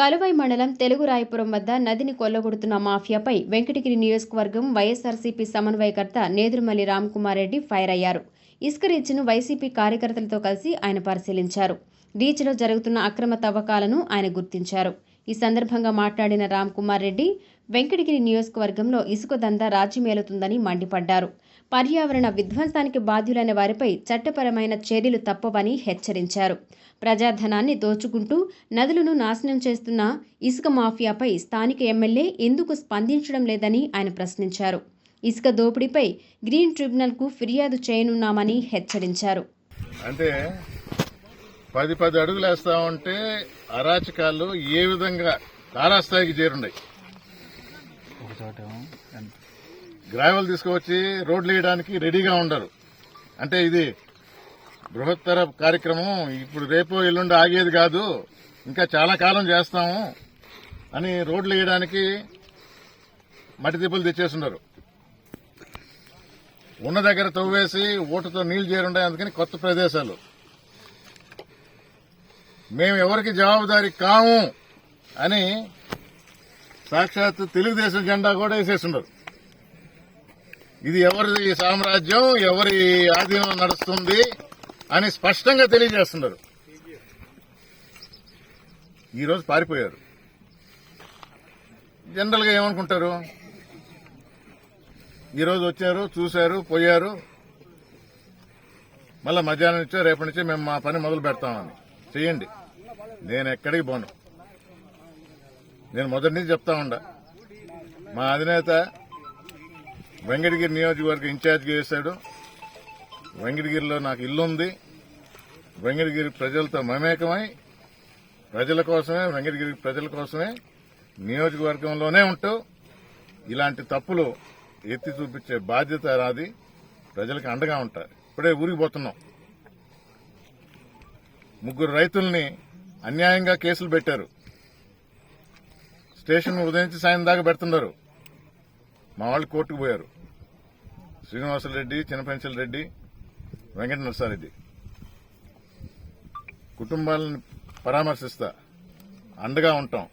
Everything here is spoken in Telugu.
కలువై మండలం తెలుగు రాయపురం వద్ద నదిని కొల్లగొడుతున్న మాఫియాపై వెంకటగిరి నియోజకవర్గం వైఎస్ఆర్సీపీ సమన్వయకర్త నేదురుమల్లి రామ్కుమార్ రెడ్డి ఫైర్ అయ్యారు. ఇసుక రీచ్ను వైసీపీ కార్యకర్తలతో కలిసి ఆయన పరిశీలించారు. రీచ్లో జరుగుతున్న అక్రమ తవ్వకాలను ఆయన గుర్తించారు. ఈ సందర్భంగా మాట్లాడిన రామ్ కుమార్ రెడ్డి వెంకటగిరి నియోజకవర్గంలో ఇసుక దందా రాజ్యమేలుతుందని మండిపడ్డారు. పర్యావరణ విధ్వంసానికి బాధ్యులైన వారిపై చట్టపరమైన చర్యలు తప్పవని హెచ్చరించారు. ప్రజాధనాన్ని దోచుకుంటూ నదులను నాశనం చేస్తున్న ఇసుక మాఫియాపై స్థానిక ఎమ్మెల్యే ఎందుకు స్పందించడం లేదని ఆయన ప్రశ్నించారు. ఇసుక దోపిడీపై గ్రీన్ ట్రిబ్యునల్కు ఫిర్యాదు చేయనున్నామని హెచ్చరించారు. అంటే పది పది అడుగులు వేస్తా ఉంటే అరాచకాలు ఏ విధంగా తారాస్థాయికి చేరున్నాయి? గ్రావెల్ తీసుకువచ్చి రోడ్లు వేయడానికి రెడీగా ఉండరు. అంటే ఇది బృహత్తర కార్యక్రమం ఇప్పుడు రేపు ఎల్లుండి ఆగేది కాదు ఇంకా చాలా కాలం చేస్తాము అని రోడ్లు వేయడానికి మట్టి తిప్పులు తెచ్చేస్తున్నారు. ఉన్న దగ్గర తవ్వేసి ఓటుతో నీళ్ళు చేరుండే అందుకని కొత్త ప్రదేశాలు. మేము ఎవరికి జవాబుదారి కాము అని సాక్షాత్ తెలుగుదేశం జెండా కూడా వేసేస్తున్నారు ఇది ఎవరి సామ్రాజ్యం ఎవరి ఆధీనం నడుస్తుంది అని స్పష్టంగా తెలియజేస్తున్నారు. ఈరోజు పారిపోయారు. జనరల్గా ఏమనుకుంటారు ఈరోజు వచ్చారు చూశారు పోయారు. మళ్ళా మధ్యాహ్నం నుంచో రేపటి నుంచి మేము మా పని మొదలు పెడతామని చేయండి. నేను ఎక్కడికి పోను. నేను మొదటి నుంచి చెప్తా ఉండా. మా అధినేత వెంకటగిరి నియోజకవర్గ ఇన్ఛార్జిగా చేశాడు. వెంకటగిరిలో నాకు ఇల్లుంది. వెంకటగిరి ప్రజలతో మమేకమై ప్రజల కోసమే వెంకటగిరి ప్రజల కోసమే నియోజకవర్గంలోనే ఉంటూ ఇలాంటి తప్పులు ఎత్తి చూపించే బాధ్యత నాది. ప్రజలకు అండగా ఉంటారు. ఇప్పుడే ఊరికి పోతున్నాం. ముగ్గురు రైతుల్ని అన్యాయంగా కేసులు పెట్టారు. స్టేషన్ ఉదయం నుంచి సాయం దాకా పెడుతున్నారు మా వాళ్ళు కోర్టుకు పోయారు. శ్రీనివాసరెడ్డి చిన్నపెంచల రెడ్డి వెంకట నరసారెడ్డి. కుటుంబాలను పరామర్శిస్తా. అండగా ఉంటాం.